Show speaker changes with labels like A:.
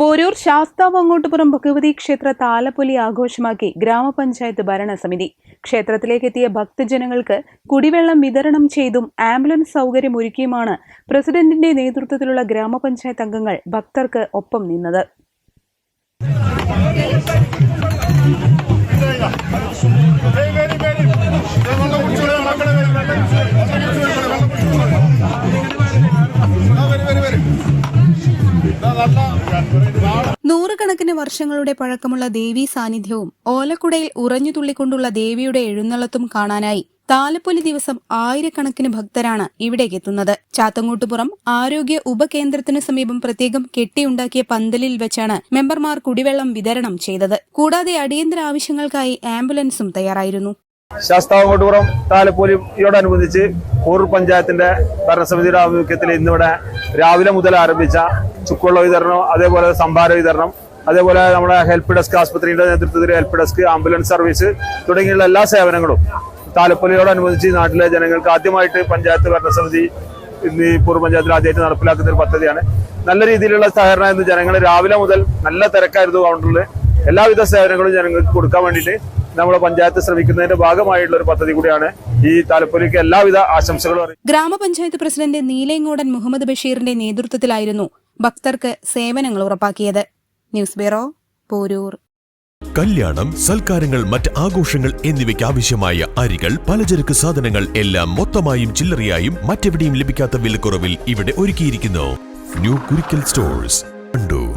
A: Poroor ശാസ്താവ് അങ്ങോട്ടുപുറം ഭഗവതി ക്ഷേത്ര താലപ്പൊലി ആഘോഷമാക്കി ഗ്രാമപഞ്ചായത്ത് ഭരണസമിതി. ക്ഷേത്രത്തിലേക്കെത്തിയ ഭക്തജനങ്ങൾക്ക് കുടിവെള്ളം വിതരണം ചെയ്തും ആംബുലൻസ് സൗകര്യം ഒരുക്കിയുമാണ് പ്രസിഡന്റിന്റെ നേതൃത്വത്തിലുള്ള ഗ്രാമപഞ്ചായത്ത് അംഗങ്ങൾ ഭക്തർക്ക് ഒപ്പം നിന്നത്. നൂറുകണക്കിന് വർഷങ്ങളുടെ പഴക്കമുള്ള ദേവീ സാന്നിധ്യവും ഓലക്കുടയിൽ ഉറഞ്ഞു തുള്ളിക്കൊണ്ടുള്ള ദേവിയുടെ എഴുന്നള്ളത്തും കാണാനായി താലപ്പൊലി ദിവസം ആയിരക്കണക്കിന് ഭക്തരാണ് ഇവിടേക്ക് എത്തുന്നത് ചാത്തങ്ങോട്ടുപുറം ആരോഗ്യ ഉപകേന്ദ്രത്തിന് സമീപം പ്രത്യേകം കെട്ടിയുണ്ടാക്കിയ പന്തലിൽ വെച്ചാണ് മെമ്പർമാർ കുടിവെള്ളം വിതരണം ചെയ്തത്. കൂടാതെ അടിയന്തര ആവശ്യങ്ങൾക്കായി ആംബുലൻസും തയ്യാറായിരുന്നു.
B: ശാസ്താവങ്കോട്ടുപുറം താലപ്പൊലിയോടനുബന്ധിച്ച് കൂറൂർ പഞ്ചായത്തിന്റെ ഭരണസമിതിയുടെ ആഭിമുഖ്യത്തിൽ ഇന്നിവിടെ രാവിലെ മുതൽ ആരംഭിച്ച ചുക്കുവെള്ള വിതരണം അതേപോലെ സംഭാര വിതരണം അതേപോലെ നമ്മുടെ ഹെൽപ്പ് ഡെസ്ക് ആസ്പത്രിയുടെ നേതൃത്വത്തിൽ ഹെൽപ്പ് ഡെസ്ക് ആംബുലൻസ് സർവീസ് തുടങ്ങിയുള്ള എല്ലാ സേവനങ്ങളും താലപ്പൊലിയോടനുബന്ധിച്ച് നാട്ടിലെ ജനങ്ങൾക്ക് ആദ്യമായിട്ട് പഞ്ചായത്ത് ഭരണസമിതി ഇന്ന് പൂർവ പഞ്ചായത്തിൽ ആദ്യമായിട്ട് നടപ്പിലാക്കുന്ന ഒരു പദ്ധതിയാണ്. നല്ല രീതിയിലുള്ള സഹകരണം ഇന്ന് ജനങ്ങൾ രാവിലെ മുതൽ നല്ല തിരക്കായിരുന്നു കൗണ്ടറിൽ എല്ലാവിധ സേവനങ്ങളും ജനങ്ങൾക്ക് കൊടുക്കാൻ വേണ്ടിയിട്ട് നമ്മുടെ പഞ്ചായത്ത് ശ്രമിക്കുന്നതിന്റെ ഭാഗമായിട്ടുള്ള ഒരു പദ്ധതി കൂടിയാണ് ഈ താലപ്പൊലിക്ക് എല്ലാവിധ ആശംസകളും
A: ഗ്രാമപഞ്ചായത്ത് പ്രസിഡന്റ് നീലേങ്ങോടൻ മുഹമ്മദ് ബഷീറിന്റെ നേതൃത്വത്തിലായിരുന്നു ഭക്തർക്ക് സേവനങ്ങൾ ഉറപ്പാക്കിയത്. News bureau Poroor.
C: കല്യാണം സൽക്കാരങ്ങൾ മറ്റ് ആഘോഷങ്ങൾ എന്നിവയ്ക്ക് ആവശ്യമായ അരികൾ പലചരക്ക് സാധനങ്ങൾ എല്ലാം മൊത്തമായും ചില്ലറയായും മറ്റെവിടെയും ലഭിക്കാത്ത വിലക്കുറവിൽ ഇവിടെ ഒരുക്കിയിരിക്കുന്നു. New Kurikkal stores Wandoor